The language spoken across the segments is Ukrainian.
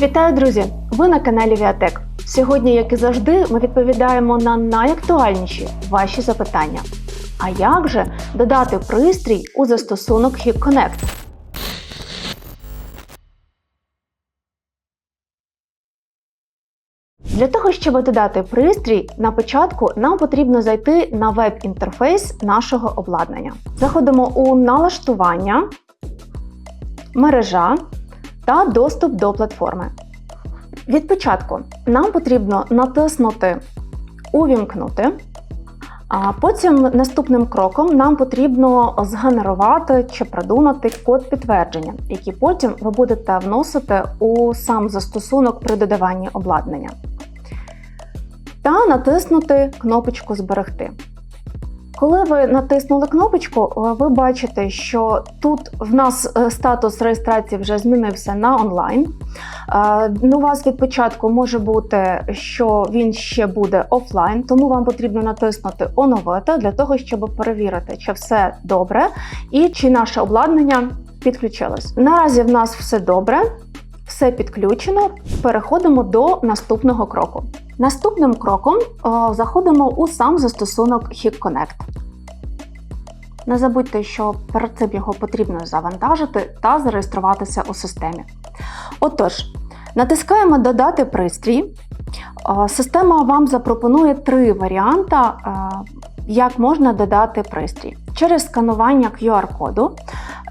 Вітаю, друзі! Ви на каналі Віатек. Сьогодні, як і завжди, ми відповідаємо на найактуальніші ваші запитання. А як же додати пристрій у застосунок Hip Connect? Для того, щоб додати пристрій, на початку нам потрібно зайти на веб-інтерфейс нашого обладнання. Заходимо у налаштування, мережа та доступ до платформи. Від початку нам потрібно натиснути Увімкнути. А потім наступним кроком нам потрібно згенерувати чи продумати код підтвердження, який потім ви будете вносити у сам застосунок при додаванні обладнання. Та натиснути кнопочку Зберегти. Коли ви натиснули кнопочку, ви бачите, що тут в нас е, статус реєстрації вже змінився на онлайн. Е, У вас від початку може бути, що він ще буде офлайн, тому вам потрібно натиснути Оновити для того, щоб перевірити, чи все добре і чи наше обладнання підключилось. Наразі в нас все добре. Все підключено, переходимо до наступного кроку. Наступним кроком заходимо у сам застосунок Hip Connect. Не забудьте, що перед цим його потрібно завантажити та зареєструватися у системі. Отож, натискаємо Додати пристрій. Система вам запропонує три варіанти, е, як можна додати пристрій. Через сканування QR-коду.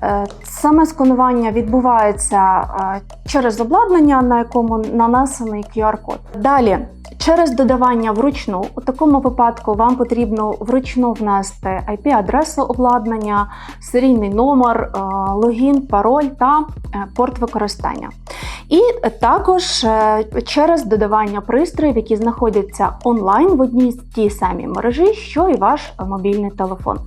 Е, Саме сканування відбувається е, через обладнання, на якому нанесений QR-код. Далі, через додавання вручну, у такому випадку вам потрібно вручну внести IP-адресу обладнання, серійний номер, е, логін, пароль та е, порт використання. І також е, через додавання пристроїв, які знаходяться онлайн в одній з тій самій мережі, що і ваш мобільний телефон.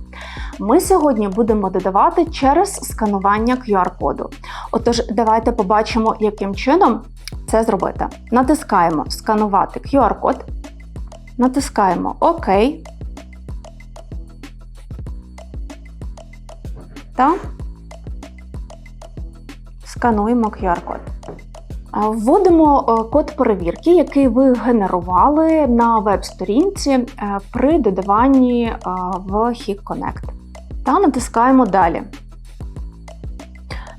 Ми сьогодні будемо додавати через сканування QR-коду. Отож, давайте побачимо, яким чином це зробити. Натискаємо Сканувати QR-код, натискаємо ОК та скануємо QR-код. Вводимо е, код перевірки, який ви генерували на веб-сторінці е, при додаванні е, в Hip Connect. Та натискаємо Далі.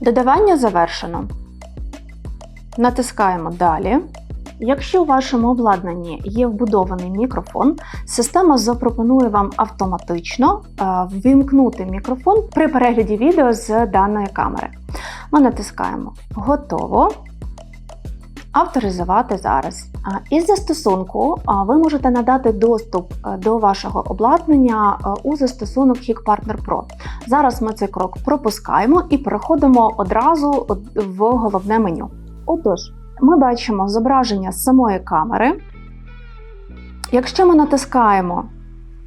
Додавання завершено. Натискаємо Далі. Якщо у вашому обладнанні є вбудований мікрофон, система запропонує вам автоматично е, ввімкнути мікрофон при перегляді відео з даної камери. Ми натискаємо Готово. Авторизувати зараз. Із застосунку ви можете надати доступ е, до вашого обладнання е, у застосунок Hik Partner Pro. Зараз ми цей крок пропускаємо і переходимо одразу в головне меню. Отож, ми бачимо зображення з самої камери. Якщо ми натискаємо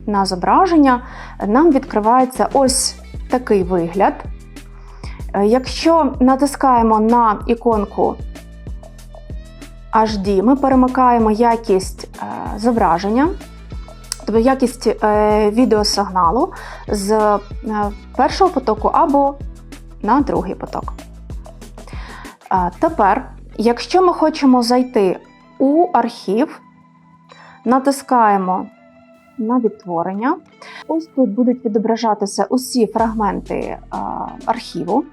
на зображення, нам відкривається ось такий вигляд. Е, Якщо натискаємо на іконку HD, ми перемикаємо якість е, зображення, тобто якість е, відеосигналу з першого потоку або на другий поток. Е, тепер, якщо ми хочемо зайти у архів, натискаємо на відтворення. Ось тут будуть відображатися усі фрагменти е, архіву,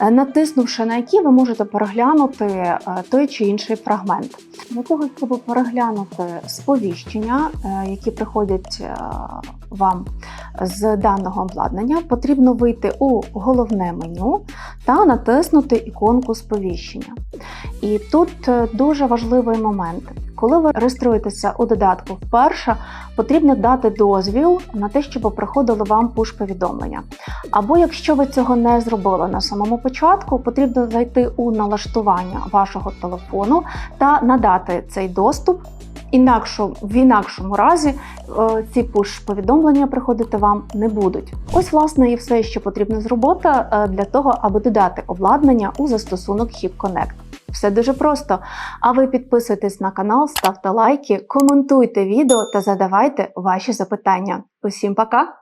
е, натиснувши на які ви можете переглянути е, той чи інший фрагмент. Для того, щоб переглянути сповіщення, які приходять вам з даного обладнання, потрібно вийти у головне меню та натиснути іконку сповіщення. І тут е, дуже важливий момент. Коли ви реєструєтеся у додатку вперше, потрібно дати дозвіл на те, щоб приходило вам пуш-повідомлення. Або якщо ви цього не зробили на самому початку, потрібно зайти у налаштування вашого телефону та надати цей доступ. Інакшу, в інакшому разі е, ці пуш-повідомлення приходити вам не будуть. Ось, власне, і все, що потрібно зробити е, для того, аби додати обладнання у застосунок Hip Connect. Все дуже просто. А ви підписуйтесь на канал, ставте лайки, коментуйте відео та задавайте ваші запитання. Усім пока!